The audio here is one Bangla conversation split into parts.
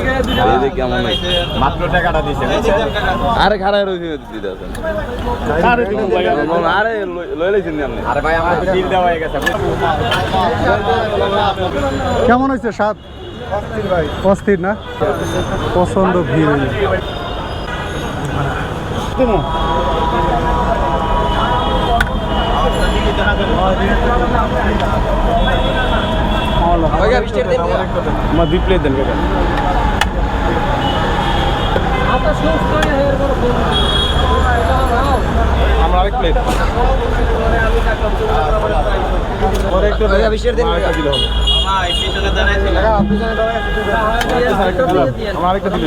এই যে কেমন মাত্র টাকাটা দিছে আরে দিতে আছেন আরে লই লাইছেন আপনি? আরে ভাই আমার বিল দেওয়া হয়ে গেছে কেমন হয়েছে স্বাদ? অস্থির না? পছন্দ ভিড়। আমার দুই প্লেট দেন কাকা আমরা আরেক প্লেট পরে একটু আরেকটা দিলে হবে। আমার আরেকটা দিলে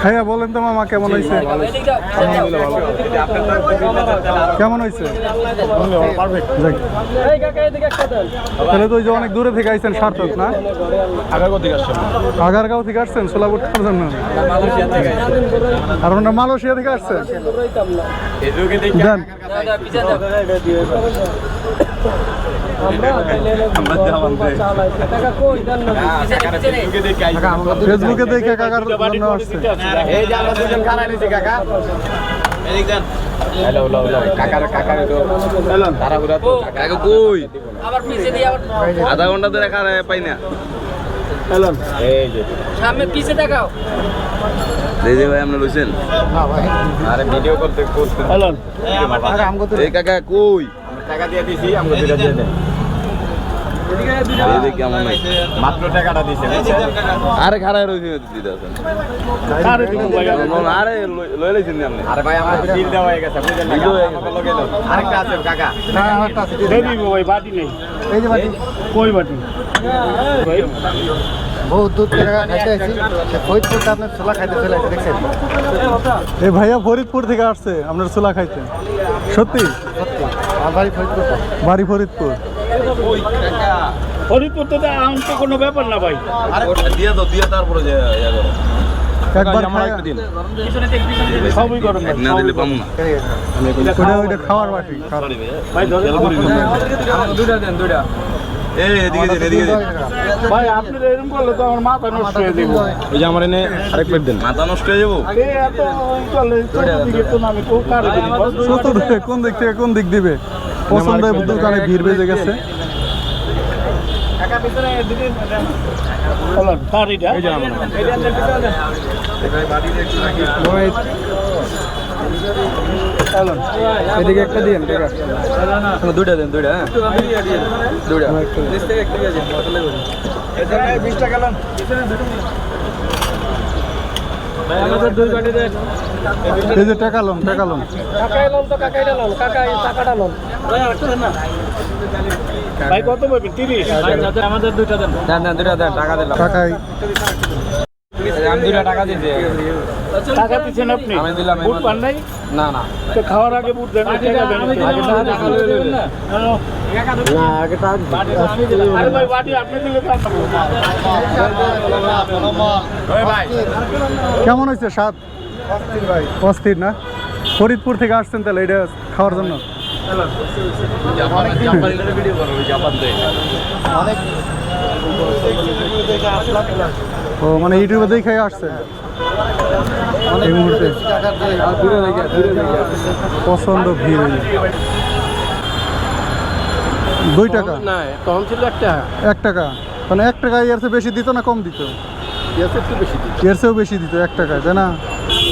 খাইয়া বলেন তো মামা কেমন হয়েছে? কেমন হয়েছে? তাহলে তো ওই যে অনেক দূরে থেকে আইছেন সার্থক না? আগার আগারগাঁও থেকে আসছেন সোলাপুর জন্য? মালয়েশিয়া থেকে আর ওনারা মালয়েশিয়া থেকে আসছেন? দেন। ফেসবুকে দেখে কাকার জন্য আসছে। এই যে আমরা দুজন খানা নিছি কাকা। হ্যালো হ্যালো হ্যালো কাকার কাকার তো হ্যালো তাড়াহুড়া তো। কাকা কই? আবার পিছে দিয়ে আবার আধা ঘণ্টা ধরে খারাপ পাই না। এই যে। সামনে পিছে দেখাও। যে ভাই আপনি লইছেন? আরে ভিডিও করতে করতে। হ্যালো এই কাকা কই? টাকা দিয়ে দিছি দেন। কেমন মাত্র টাকাটা দিছে। আরে খারাপ রয়েছে দিতে আছেন আরে দিন ভাই আরে লই লাইছেন আপনি? আরে ভাই আমার বিল দেওয়া হয়ে গেছে বুঝলেন না বিল দেওয়া গেছে। আরেকটা আছে ভাই বাটি নেই। এই যে বাটি। কই বাটি? বহুত দূর থেকে খাইতে ফরিদপুরটা আপনার ছোলা খাইতে চলে আসছে দেখছেন? এই ভাইয়া ফরিদপুর থেকে আসছে আপনার ছোলা খাইতে। সত্যি? বাড়ি ফরিদপুর বাড়ি ফরিদপুর। ওই তো আম তো কোনো ব্যাপার না ভাই। আরে দাও দিয়া তারপরে যে একবার সবই গরম না দিলে পাবো না। ওইটা ওইটা খাওয়ার বাটি। ভাই ধরে এই এদিকে দিন এদিকে দিন ভাই আপনি এরকম করলে তো আমার মাথা নষ্ট হয়ে যাবে। ওই যে আমার এনে আরেক প্লেট দেন। মাথা নষ্ট হয়ে যাব? কোন দিক থেকে কোন দিক দিবে? পছন্দ দোকানে ভিড় বেজে গেছে। এদিকে একটা দিন দুইটা দেন দুইটা হ্যাঁ। দুইটা। এই যে টাকা লোন টাকা লোন। টাকাই লোন তো কাকাইটা লোন কাকাই টাকাটা লোন। ভাই কত পাবেন তিরিশ। আমাদের দুইটা দেন। দেন দেন দুইটা দেন টাকা দিলাম। টাকাই আমি দুইটা টাকা দিছি। টাকা দিচ্ছেন আপনি? আমি দিলাম, বুট পান নাই? না না। তো খাওয়ার আগে বুট দেন টাকা দেন। আরে ভাই বাটি আপনি দিলে তো কেমন হয়েছে স্বাদ? অস্থির না? ফরিদপুর থেকে আসছেন তাহলে এটা খাওয়ার জন্য? জাপান ও মানে ইউটিউবে দেখে আসছেন এই মুহূর্তে। পছন্দ ভিড়। দুই টাকা? না কম ছিল একটা এক টাকা? মানে এক টাকা এর চেয়ে বেশি দিত না কম দিত? এর চেয়েও বেশি দিত এক টাকায় তাই না?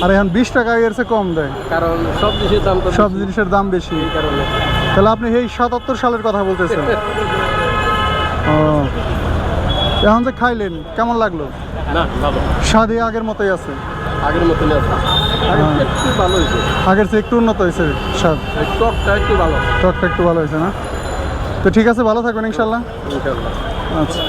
আর এখন বিশ টাকা এর চেয়ে কম দেয়। কারণ সব জিনিসের দাম সব জিনিসের দাম বেশি। কারণে। তাহলে আপনি এই সাতাত্তর সালের কথা বলতেছেন। ও। এখন যে খাইলেন কেমন লাগল? না ভালো আগের মতোই আছে। আগের মতোই আছে। একটু ভালো হয়েছে আগের চেয়ে একটু উন্নত হয়েছে স্বাদ টকটা একটু ভালো। টকটা একটু ভালো হয়েছে না? তো ঠিক আছে ভালো থাকবেন ইনশাল্লাহ। ইনশাল্লাহ। আচ্ছা।